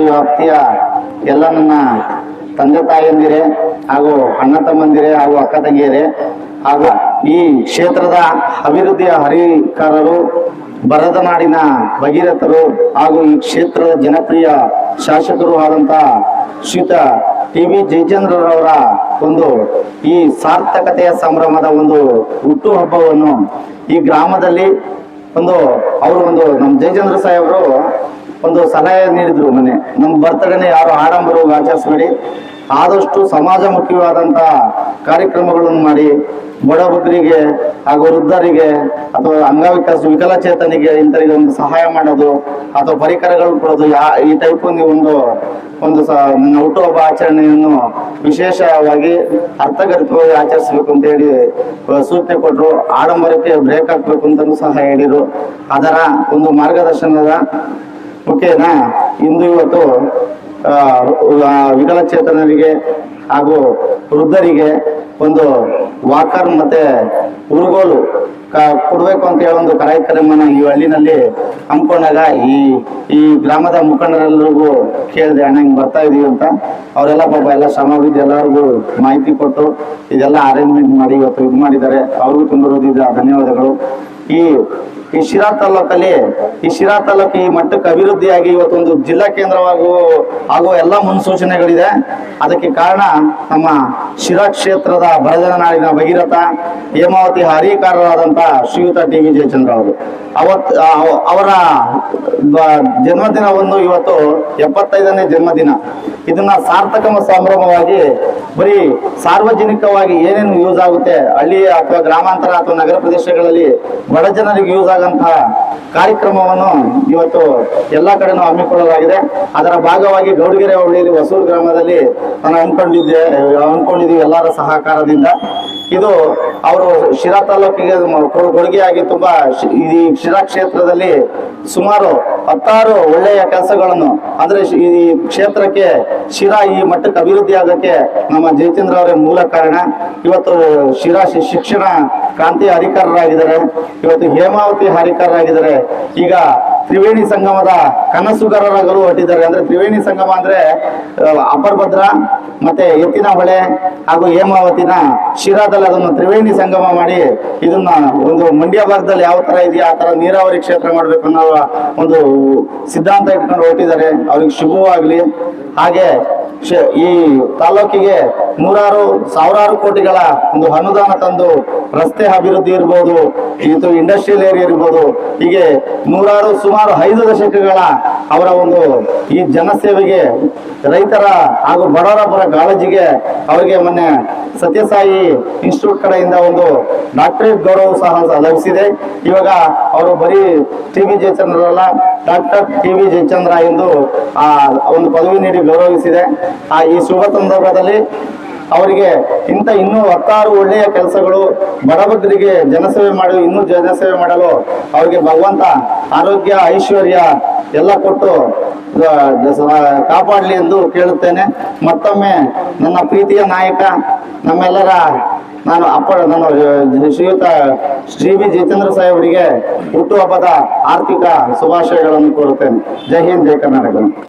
ಪಂಚಾಯತಿ ವ್ಯಾಪ್ತಿಯ ಎಲ್ಲ ನನ್ನ ತಂದೆ ತಾಯಂದಿರೇ ಹಾಗೂ ಅಣ್ಣ ತಮ್ಮಂದಿರೇ ಹಾಗೂ ಅಕ್ಕ ತಂಗಿಯರೇ ಹಾಗೂ ಈ ಕ್ಷೇತ್ರದ ಅಭಿವೃದ್ಧಿಯ ಹರಿಕಾರರು ಬರದ ನಾಡಿನ ಭಗೀರಥರು ಹಾಗೂ ಈ ಕ್ಷೇತ್ರದ ಜನಪ್ರಿಯ ಶಾಸಕರು ಆದಂತಹ ಶ್ರೀತ ಟಿ ವಿ ಜಯಚಂದ್ರರವರ ಒಂದು ಈ ಸಾರ್ಥಕತೆಯ ಸಂಭ್ರಮದ ಒಂದು ಹುಟ್ಟುಹಬ್ಬವನ್ನು ಈ ಗ್ರಾಮದಲ್ಲಿ ಒಂದು, ಅವರು ಒಂದು ನಮ್ಮ ಜಯಚಂದ್ರ ಸಾಹೇಬರು ಒಂದು ಸಲಹೆ ನೀಡಿದ್ರು ಮೊನ್ನೆ. ನಮ್ಮ ಬರ್ತಡೇನೆ ಯಾರು ಆಡಂಬರವಾಗಿ ಆಚರಿಸಬೇಡಿ ಆದಷ್ಟು ಸಮಾಜಮುಖಿಯಾದಂಥ ಕಾರ್ಯಕ್ರಮಗಳನ್ನು ಮಾಡಿ. ಬಡಬಗ್ಗರಿಗೆ ಹಾಗೂ ವೃದ್ಧರಿಗೆ ಅಥವಾ ಅಂಗವಿಕಾಸ ವಿಕಲಚೇತನಿಗೆ ಇಂಥರಿಗೆ ಒಂದು ಸಹಾಯ ಮಾಡೋದು ಅಥವಾ ಪರಿಕರಗಳು ಕೊಡೋದು ಯಾ ಈ ಟೈಪ್ ಒಂದು ಒಂದು ನನ್ನ ಹುಟ್ಟುಹಬ್ಬ ಆಚರಣೆಯನ್ನು ವಿಶೇಷವಾಗಿ ಅರ್ಥಗರ್ಭವಾಗಿ ಆಚರಿಸಬೇಕು ಅಂತ ಹೇಳಿ ಸೂಚನೆ ಕೊಟ್ಟರು ಆಡಂಬರಕ್ಕೆ ಬ್ರೇಕ್ ಹಾಕ್ಬೇಕು ಅಂತಲೂ ಸಹ ಹೇಳಿದರು. ಅದರ ಒಂದು ಮಾರ್ಗದರ್ಶನದ ಮುಖೇನ ಇಂದು ಇವತ್ತು ವಿಕಲಚೇತನರಿಗೆ ಹಾಗೂ ವೃದ್ಧರಿಗೆ ಒಂದು ವಾಕರ್ ಮತ್ತೆ ಉರುಗೋಲು ಕೊಡ್ಬೇಕು ಅಂತ ಹೇಳಿ ಒಂದು ಕಾರ್ಯಕ್ರಮನ ಈ ಹಳ್ಳಿನಲ್ಲಿ ಹಮ್ಮಿಕೊಂಡಾಗ ಈ ಈ ಗ್ರಾಮದ ಮುಖಂಡರೆಲ್ಲರಿಗೂ ಕೇಳಿದೆ, ಅಣ್ಣ, ಹಿಂಗೆ ಬರ್ತಾ ಇದೀವಿ ಅಂತ. ಅವರೆಲ್ಲ ಪಾಪ ಎಲ್ಲ ಶ್ರಮ ಎಲ್ಲರಿಗೂ ಮಾಹಿತಿ ಕೊಟ್ಟು ಇದೆಲ್ಲ ಅರೇಂಜ್ಮೆಂಟ್ ಮಾಡಿ ಇವತ್ತು ಇದು ಮಾಡಿದ್ದಾರೆ. ಅವ್ರಿಗೂ ತುಂಬ ಧನ್ಯವಾದಗಳು. ಈ ಈ ಶಿರಾ ತಾಲೂಕಲ್ಲಿ, ಈ ಶಿರಾ ತಾಲೂಕು ಈ ಮಟ್ಟಕ್ಕೆ ಅಭಿವೃದ್ಧಿಯಾಗಿ ಇವತ್ತೊಂದು ಜಿಲ್ಲಾ ಕೇಂದ್ರವಾಗುವ ಆಗುವ ಎಲ್ಲ ಮುನ್ಸೂಚನೆಗಳಿದೆ. ಅದಕ್ಕೆ ಕಾರಣ ನಮ್ಮ ಶಿರಾ ಕ್ಷೇತ್ರದ ಬರದನ ನಾಡಿನ ಭಗೀರಥ, ಹೇಮಾವತಿ ಹರಿಕಾರರಾದಂಥ ಶ್ರೀಯುತ ಟಿ ವಿ ಜಯಚಂದ್ರ ಅವರು. ಅವತ್ ಅವ- ಅವರ ಜನ್ಮದಿನವನ್ನು ಇವತ್ತು ಎಪ್ಪತ್ತೈದನೇ ಜನ್ಮದಿನ. ಇದನ್ನ ಸಾರ್ಥಕ ಸಂಭ್ರಮವಾಗಿ, ಬರೀ ಸಾರ್ವಜನಿಕವಾಗಿ ಏನೇನು ಯೂಸ್ ಆಗುತ್ತೆ, ಹಳ್ಳಿ ಅಥವಾ ಗ್ರಾಮಾಂತರ ಅಥವಾ ನಗರ ಪ್ರದೇಶಗಳಲ್ಲಿ ಬಡ ಜನರಿಗೆ ಯೂಸ್ ಆಗಂತಹ ಕಾರ್ಯಕ್ರಮವನ್ನು ಇವತ್ತು ಎಲ್ಲಾ ಕಡೆನೂ ಹಮ್ಮಿಕೊಳ್ಳಲಾಗಿದೆ. ಅದರ ಭಾಗವಾಗಿ ಗೌಡಗೆರೆ ಹೋಬಳಿಯಲ್ಲಿ ಹೊಸೂರು ಗ್ರಾಮದಲ್ಲಿ ನಾನು ಅನ್ಕೊಂಡಿದ್ದೆ, ಅನ್ಕೊಂಡಿದ್ದೀವಿ ಎಲ್ಲರ ಸಹಕಾರದಿಂದ. ಇದು ಅವರು ಶಿರಾ ತಾಲೂಕಿಗೆ ಕೊಡುಗೆಯಾಗಿ ತುಂಬಾ ಈ ಶಿರಾ ಕ್ಷೇತ್ರದಲ್ಲಿ ಸುಮಾರು ಹತ್ತಾರು ಒಳ್ಳೆಯ ಕೆಲಸಗಳನ್ನು, ಅಂದ್ರೆ ಈ ಕ್ಷೇತ್ರಕ್ಕೆ ಶಿರಾ ಈ ಮಟ್ಟಕ್ಕೆ ಅಭಿವೃದ್ಧಿ ಆಗಕ್ಕೆ ನಮ್ಮ ಜಯಚಂದ್ರ ಅವರೇ ಮೂಲ ಕಾರಣ. ಇವತ್ತು ಶಿರಾ ಶಿಕ್ಷಣ ಕ್ರಾಂತಿ ಹರಿಕಾರರಾಗಿದ್ದಾರೆ, ಇವತ್ತು ಹೇಮಾವತಿ ಹರಿಕಾರರಾಗಿದ್ದಾರೆ, ಈಗ ತ್ರಿವೇಣಿ ಸಂಗಮದ ಕನಸುಗಾರರಾಗಲು ಹೊರಟಿದ್ದಾರೆ. ಅಂದ್ರೆ ತ್ರಿವೇಣಿ ಸಂಗಮ ಅಂದ್ರೆ ಅಪರ್ಭದ್ರ ಅಪರ ಭದ್ರ ಮತ್ತೆ ಎತ್ತಿನ ಹೊಳೆ ಹಾಗೂ ಹೇಮಾವತಿನ ಶಿರಾದಲ್ಲಿ ಅದನ್ನು ತ್ರಿವೇಣಿ ಸಂಗಮ ಮಾಡಿ ಇದನ್ನ ಒಂದು ಮಂಡ್ಯ ಭಾಗದಲ್ಲಿ ಯಾವ ತರ ಇದೆಯಾ ಆ ತರ ನೀರಾವರಿ ಕ್ಷೇತ್ರ ಮಾಡಬೇಕು ಅನ್ನೋ ಒಂದು ಸಿದ್ಧಾಂತ ಇಟ್ಕೊಂಡು ಹೊರಟಿದ್ದಾರೆ. ಅವ್ರಿಗೆ ಶುಭವಾಗ್ಲಿ. ಹಾಗೆ ಈ ತಾಲೂಕಿಗೆ ನೂರಾರು, ಸಾವಿರಾರು ಕೋಟಿಗಳ ಒಂದು ಅನುದಾನ ತಂದು ರಸ್ತೆ ಅಭಿವೃದ್ಧಿ ಇರ್ಬೋದು, ಇದು ಇಂಡಸ್ಟ್ರಿಯಲ್ ಏರಿಯಾ ಇರ್ಬೋದು, ಹೀಗೆ ನೂರಾರು, ಸುಮಾರು ಐದು ದಶಕಗಳ ಅವರ ಒಂದು ಈ ಜನಸೇವೆಗೆ ರೈತರ ಹಾಗೂ ಬಡವರ ಪರ ಕಾಳಜಿಗೆ ಅವರಿಗೆ ಮೊನ್ನೆ ಸತ್ಯಸಾಯಿ ಇನ್ಸ್ಟಿಟ್ಯೂಟ್ ಕಡೆಯಿಂದ ಒಂದು ಡಾಕ್ಟರೇಟ್ ಗೌರವ ಸಹ ಲಭಿಸಿದೆ. ಇವಾಗ ಅವರು ಬರೀ ಟಿ ವಿ ಜಯಚಂದ್ರಲ್ಲ ಡಾಕ್ಟರ್ ಟಿ ವಿ ಜಯಚಂದ್ರ ಎಂದು ಆ ಒಂದು ಪದವಿ ನೀಡಿ ಗೌರವಿಸಿದೆ. ಆ ಈ ಶುಭ ಸಂದರ್ಭದಲ್ಲಿ ಅವರಿಗೆ ಇಂಥ ಇನ್ನೂ ಹತ್ತಾರು ಒಳ್ಳೆಯ ಕೆಲಸಗಳು ಬಡಬಗ್ಗರಿಗೆ ಜನಸೇವೆ ಮಾಡಿ ಇನ್ನೂ ಜನಸೇವೆ ಮಾಡಲು ಅವರಿಗೆ ಭಗವಂತ ಆರೋಗ್ಯ ಐಶ್ವರ್ಯ ಎಲ್ಲ ಕೊಟ್ಟು ಕಾಪಾಡಲಿ ಎಂದು ಕೇಳುತ್ತೇನೆ. ಮತ್ತೊಮ್ಮೆ ನನ್ನ ಪ್ರೀತಿಯ ನಾಯಕ ನಮ್ಮೆಲ್ಲರ ನಾನು ಅಪ್ಪ ನಾನು ಆ, ಶ್ರೀಯುತ ಶ್ರೀ ವಿ ಜಿತೇಂದ್ರ ಸಾಹೇಬರಿಗೆ ಹುಟ್ಟುಹಬ್ಬದ ಆರ್ಥಿಕ ಶುಭಾಶಯಗಳನ್ನು ಕೋರುತ್ತೇನೆ. ಜೈ ಹಿಂದ್ ಜೈ ಕರ್ನಾಟಕ.